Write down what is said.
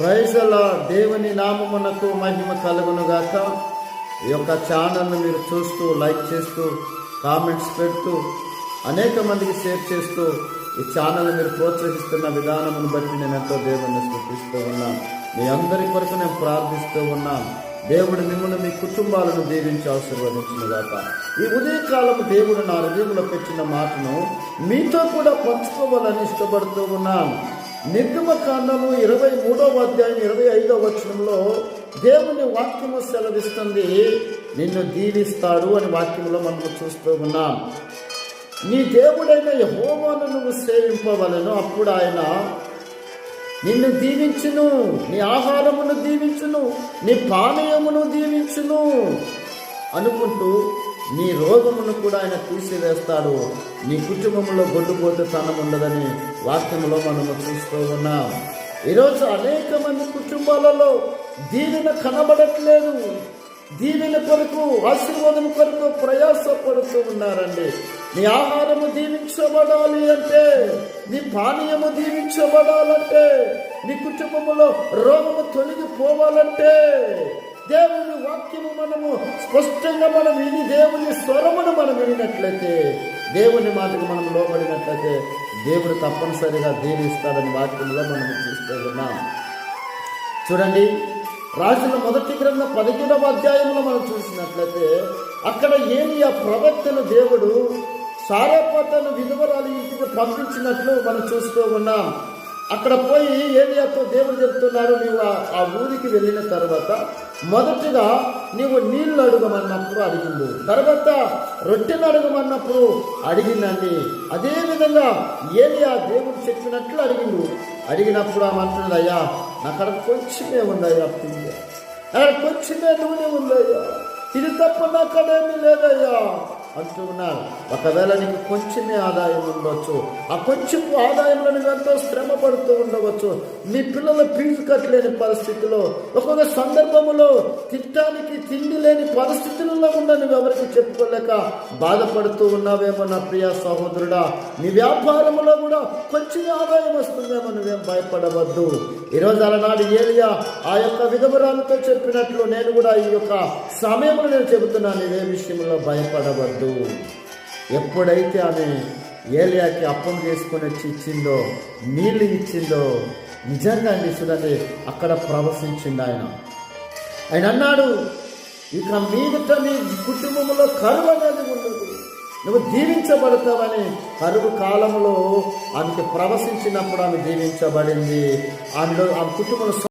ప్రైజల దేవుని నామమునకు మహిమ కలుగును గాక ఈ యొక్క ఛానల్ను మీరు చూస్తూ లైక్ చేస్తూ కామెంట్స్ పెడుతూ అనేక మందికి షేర్ చేస్తూ ఈ ఛానల్ మీరు ప్రోత్సహిస్తున్న విధానమును బట్టి నేను ఎంతో దేవుని స్థుతిస్తూ ఉన్నాను. మీ అందరి కొరకు నేను ప్రార్థిస్తూ ఉన్నాను. దేవుడు మిమ్మల్ని మీ కుటుంబాలను దీవించి ఆశీర్వదించిన గాక ఈ ఉదయకాలము దేవుడు నా హృదయంలో పెట్టిన మాటను మీతో కూడా పంచుకోవాలని ఇష్టపడుతూ ఉన్నాను. నిర్గమ కాండము ఇరవై మూడవ అధ్యాయం ఇరవై ఐదవ వచనంలో దేవుని వాక్యము సెలవిస్తుంది. నిన్ను దీవిస్తాడు అని వాక్యంలో మనము చూస్తూ ఉన్నాం. నీ దేవుడైన యహోవాను నువ్వు సేవింపవలను. అప్పుడు ఆయన నిన్ను దీవించును నీ ఆహారమును దీవించును నీ పానీయమును దీవించును అనుకుంటూ నీ రోగమును కూడా ఆయన తీసివేస్తాడు. నీ కుటుంబంలో గొడ్డుపోతే తనం ఉండదని వాక్యంలో మనము చూస్తూ ఉన్నాం. ఈరోజు అనేక మంది కుటుంబాలలో దీవెన కనబడట్లేదు. దీవెన కొరకు ఆశీర్వాదం కొరకు ప్రయాసపడుతూ ఉన్నారండి. నీ ఆహారము దీవించబడాలి అంటే నీ పానీయము దీవించబడాలంటే నీ కుటుంబంలో రోగము తొలగిపోవాలంటే దేవుని వాక్యము మనము స్పష్టంగా మనం విని దేవుని స్వరమును మనం వినినట్లయితే దేవుని మాటకు మనం లోబడినట్లయితే దేవుడు తప్పనిసరిగా దీనిస్తాడని వాక్యంలో మనం చూస్తూ ఉన్నాం. చూడండి రాజుల మొదటి గ్రంథం పదిహేడవ అధ్యాయంలో మనం చూసినట్లయితే అక్కడ ఏలియా ప్రవక్తను దేవుడు సారపతను విధవరాలు ఇంటికి పంపించినట్లు మనం చూస్తూ ఉన్నాం. అక్కడ పోయి ఏలియాతో దేవుడు చెప్తున్నాడు నీవు ఆ ఊరికి వెళ్ళిన తర్వాత మొదటిగా నీవు నీళ్ళు అడుగమన్నప్పుడు అడిగిండు. తర్వాత రొట్టెలు అడుగమన్నప్పుడు అడిగిందండి అదే విధంగా ఆ దేవుడు చెప్పినట్లు అడిగిండు. అడిగినప్పుడు ఆమె అంటున్నది అయ్యా నాకు అక్కడ కొంచెమే ఉందయ్యా అక్కడ కొంచెమే నూనె ఉందయ్యా. ఇది తప్ప నా అక్కడేమీ లేదయ్యా. అంటూ ఉన్నారు. ఒకవేళ నీకు కొంచెమే ఆదాయం ఉండొచ్చు ఆ కొంచెపు ఆదాయంలో నువ్వు ఎంతో శ్రమ పడుతూ ఉండవచ్చు నీ పిల్లల ఫీజు కట్టలేని పరిస్థితిలో ఒక్కొక్క సందర్భములో తిట్టడానికి తిండి లేని పరిస్థితులలో ఉండ నువ్వు ఎవరికి చెప్పుకోలేక బాధపడుతూ ఉన్నావేమో నా ప్రియ సహోదరుడా నీ వ్యాపారంలో కూడా కొంచెం ఆదాయం వస్తుందేమో నువ్వేం భయపడవద్దు. ఈరోజు అలనాడు ఏలియా ఆ యొక్క విధవరాలతో చెప్పినట్లు నేను కూడా ఈ యొక్క సమయంలో నేను చెబుతున్నాను ఇదే విషయంలో భయపడవద్దు. ఎప్పుడైతే ఆమె ఏలియాకి అప్పం చేసుకొని వచ్చి ఇచ్చిందో నీళ్ళు ఇచ్చిందో నిజంగా అండి చూడండి అక్కడ ప్రవశించింది ఆయన. ఆయన అన్నాడు ఇక మీదట మీ కుటుంబంలో కరువు అనేది ఉండదు. నువ్వు దీవించబడతావని కరువు కాలంలో ఆమెకి ప్రవశించినప్పుడు ఆమె దీవించబడింది. ఆమెలో ఆమె కుటుంబంలో